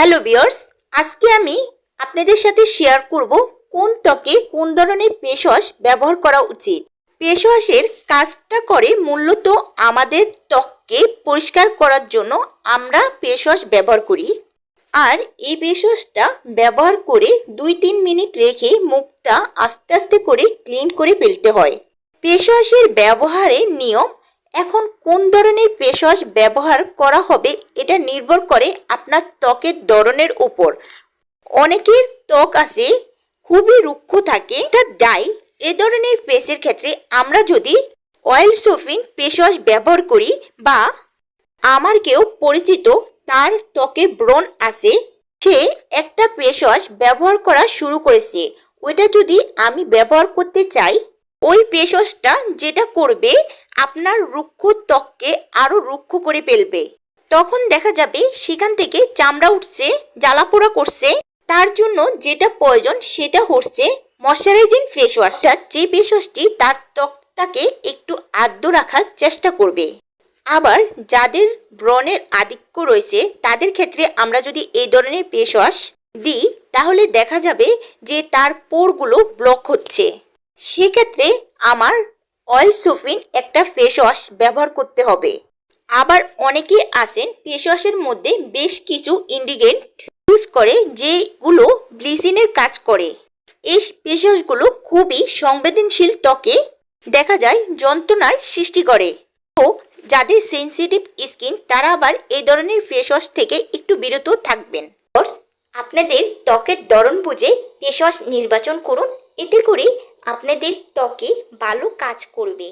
Hello বিয়ার্স আজকে আমি আপনাদের সাথে শেয়ার করব কোন ত্বকে কোন ধরনের ফেস ব্যবহার করা উচিত। ফেস কাজটা করে মূলত আমাদের ত্বককে পরিষ্কার করার জন্য আমরা ফেস ব্যবহার করি। আর এই ফেস ব্যবহার করে দুই তিন মিনিট রেখে মুখটা আস্তে আস্তে করে ক্লিন করে ফেলতে হয়। ফেস ব্যবহারের নিয়ম এখন কোন ধরনের ফেস ওয়াশ ব্যবহার করা হবে এটা নির্ভর করে আপনার ত্বকের ধরনের উপর। অনেকের ত্বক আছে, খুবই রুক্ষ থাকে, এটা ডাই এ ধরনের ফেসের ক্ষেত্রে আমরা যদি অয়েল সোফিন ফেস ওয়াশ ব্যবহার করি বা আমার কেউ পরিচিত, তার ত্বকে ব্রণ আছে, সে একটা ফেস ওয়াশ ব্যবহার করা শুরু করেছে। ওইটা যদি আমি ব্যবহার করতে চাই ওই ওয়াশটা যেটা করবে আপনার রুক্ষ ত্বককে আরও রুক্ষ করে ফেলবে। তখন দেখা যাবে সেখান থেকে চামড়া উঠছে, জ্বালাপোড়া করছে, তার জন্য যেটা প্রয়োজন সেটা হচ্ছে ময়শ্চারাইজিং ফেস ওয়াশটা যে ফেস ওয়াশটি তার ত্বকটাকে একটু আদ্য রাখার চেষ্টা করবে। আবার যাদের ব্রণের আধিক্য রয়েছে, তাদের ক্ষেত্রে আমরা যদি এই ধরনের ফেস ওয়াশ দিই, তাহলে দেখা যাবে যে তার পোরগুলো ব্লক হচ্ছে। সেক্ষেত্রে আমার অয়েল সুফিন একটা ফেস ওয়াশ ব্যবহার করতে হবে। আবার অনেকে আছেন ফেস ওয়াশের মধ্যে বেশ কিছু ইনগ্রিডিয়েন্ট ইউজ করে যেগুলো ব্লিচিনের কাজ করে। এই ফেস ওয়াশগুলো খুবই সংবেদনশীল ত্বকে দেখা যায় যন্ত্রণার সৃষ্টি করে। তো যাদের সেনসিটিভ স্কিন তারা আবার এই ধরনের ফেস ওয়াশ থেকে একটু বিরত থাকবেন। আপনাদের ত্বকের ধরন বুঝে ফেস ওয়াশ নির্বাচন করুন। এতে করে আপনাদের ত্বকে ভালো কাজ করবে।